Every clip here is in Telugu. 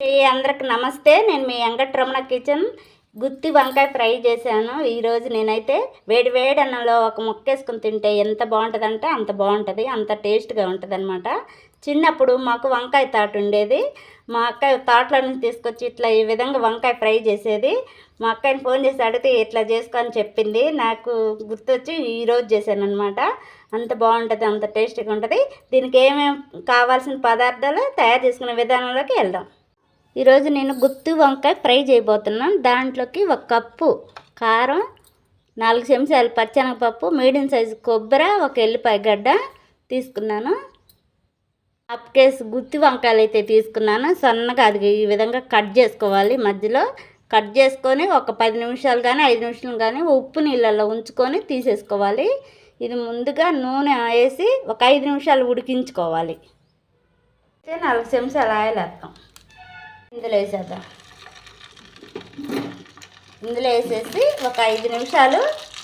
అందరికి నమస్తే. నేను మీ వెంకటరమణ కిచెన్. గుత్తి వంకాయ ఫ్రై చేశాను. ఈరోజు నేనైతే వేడి వేడి అన్నంలో ఒక ముక్కేసుకుని తింటే ఎంత బాగుంటుందంటే అంత బాగుంటుంది అంత టేస్ట్గా ఉంటుంది అనమాట చిన్నప్పుడు మాకు వంకాయ తాట ఉండేది. మా అక్క తాటలో నుంచి తీసుకొచ్చి ఇట్లా ఈ విధంగా వంకాయ ఫ్రై చేసేది. మా అక్కని ఫోన్ చేసి అడిగితే ఇట్లా చేసుకొని చెప్పింది. నాకు గుర్తొచ్చి ఈరోజు చేశాను అనమాట అంత బాగుంటుంది అంత టేస్టీగా ఉంటుంది. దీనికి ఏమేమి కావాల్సిన పదార్థాలు తయారు చేసుకునే విధానంలోకి వెళ్దాం. ఈరోజు నేను గుత్తి వంకాయ ఫ్రై చేయబోతున్నాను. దాంట్లోకి ఒక కప్పు కారం నాలుగు చెంచాలు పచ్చనగపప్పు మీడియం సైజు కొబ్బరి ఒక ఎల్లిపాయ గడ్డ తీసుకున్నాను. హాఫ్ కేసు గుత్తి వంకాయలు అయితే తీసుకున్నాను. సన్నగా అది ఈ విధంగా కట్ చేసుకోవాలి మధ్యలో. కట్ చేసుకొని ఒక పది నిమిషాలు కానీ ఐదు నిమిషాలు కానీ ఉప్పు నీళ్ళల్లో ఉంచుకొని తీసేసుకోవాలి. ఇది ముందుగా నూనె వేసి ఒక ఐదు నిమిషాలు ఉడికించుకోవాలి. అయితే నాలుగు చెంచాలు ఆయిల్ వేస్తాం ఇందులో వేసేద్దాం. ఇందులో వేసేసి ఒక ఐదు నిమిషాలు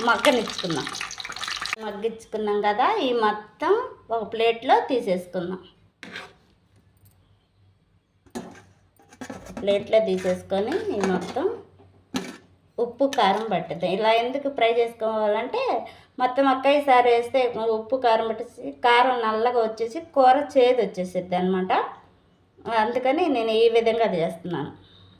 మగ్గనిచ్చుకుందాం. మగ్గించుకున్నాం కదా ఈ మొత్తం ఒక ప్లేట్లో తీసేసుకుందాం. ప్లేట్లో తీసేసుకొని ఈ మొత్తం ఉప్పు కారం పట్టుద్దాం. ఇలా ఎందుకు ఫ్రై చేసుకోవాలంటే మొత్తం అక్కయ్య వేస్తే ఉప్పు కారం పట్టేసి కారం నల్లగా వచ్చేసి కూర చేదు వచ్చేసిద్ది అనమాట అందుకని నేను ఈ విధంగా చేస్తున్నాను.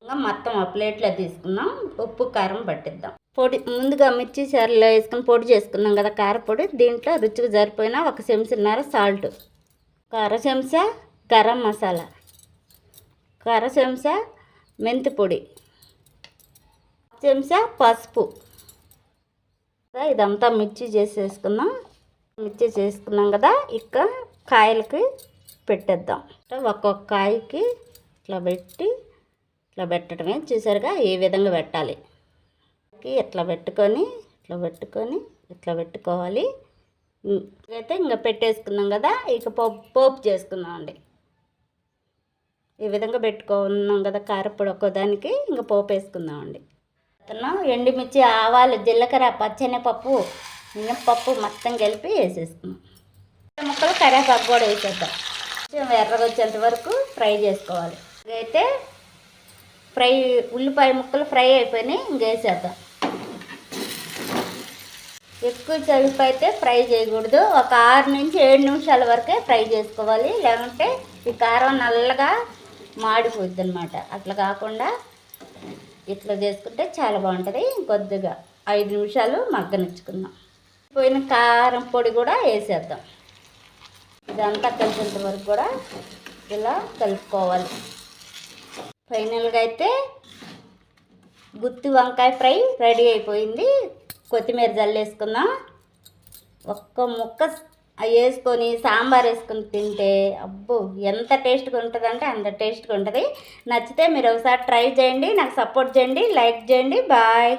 ఇంకా మొత్తం ఆ ప్లేట్లో తీసుకున్నాం. ఉప్పు కారం పట్టిద్దాం. పొడి ముందుగా మిర్చి చారులో వేసుకుని పొడి చేసుకున్నాం కదా కారపొడి. దీంట్లో రుచికి సరిపోయిన ఒక చెంచున్నర సాల్ట్. కార చెంచా గరం మసాలా. కర చెంచా మెంతి పొడి. చెంచా పసుపు. ఇదంతా మిర్చి చేసేసుకుందాం మిర్చి చేసుకున్నాం కదా ఇక కాయలకి పెట్టేద్దాం. ఒక్కొక్క కాయకి ఇట్లా పెట్టి ఇట్లా పెట్టడమే చూసారుగా ఈ విధంగా పెట్టాలి. ఇట్లా పెట్టుకొని ఇట్లా పెట్టుకొని ఇట్లా పెట్టుకోవాలి. అయితే ఇంకా పెట్టేసుకున్నాం కదా ఇక పోపు పోపు చేసుకుందాం అండి ఈ విధంగా పెట్టుకున్నాం కదా కారపొడి ఒక్కోదానికి ఇంకా పోపు వేసుకుందామండి. ఎండుమిర్చి ఆవాలు జీలకర్ర పచ్చెనపప్పు మినప్పప్పు మొత్తం కలిపి వేసేసుకున్నాం. ముక్కలు కరివేపాకు కూడా వేసేద్దాం. కొంచెం ఎర్రగా వచ్చేంత వరకు ఫ్రై చేసుకోవాలి. అయితే ఫ్రై ఉల్లిపాయ ముక్కలు ఫ్రై అయిపోయినాయి ఇంకేసేద్దాం ఎక్కువ చదువు అయితే ఫ్రై చేయకూడదు. ఒక ఆరు నుంచి ఏడు నిమిషాల వరకే ఫ్రై చేసుకోవాలి. లేకుంటే ఈ కారం నల్లగా మాడిపోద్ది అనమాట అట్లా కాకుండా ఇట్లా చేసుకుంటే చాలా బాగుంటుంది. కొద్దిగా ఐదు నిమిషాలు మగ్గనిచ్చుకుందాం. పోయిన కారం పొడి కూడా వేసేద్దాం. ఇదంతా కలిసేంత వరకు కూడా ఇలా కలుపుకోవాలి. ఫైనల్గా అయితే గుత్తి వంకాయ ఫ్రై రెడీ అయిపోయింది. కొత్తిమీర జల్లేసుకుందాం. ఒక్క ముక్క వేసుకొని సాంబార్ వేసుకొని తింటే అబ్బో ఎంత టేస్ట్గా ఉంటుందంటే అంత టేస్ట్గా ఉంటుంది. నచ్చితే మీరు ఒకసారి ట్రై చేయండి. నాకు సపోర్ట్ చేయండి. లైక్ చేయండి. బాయ్.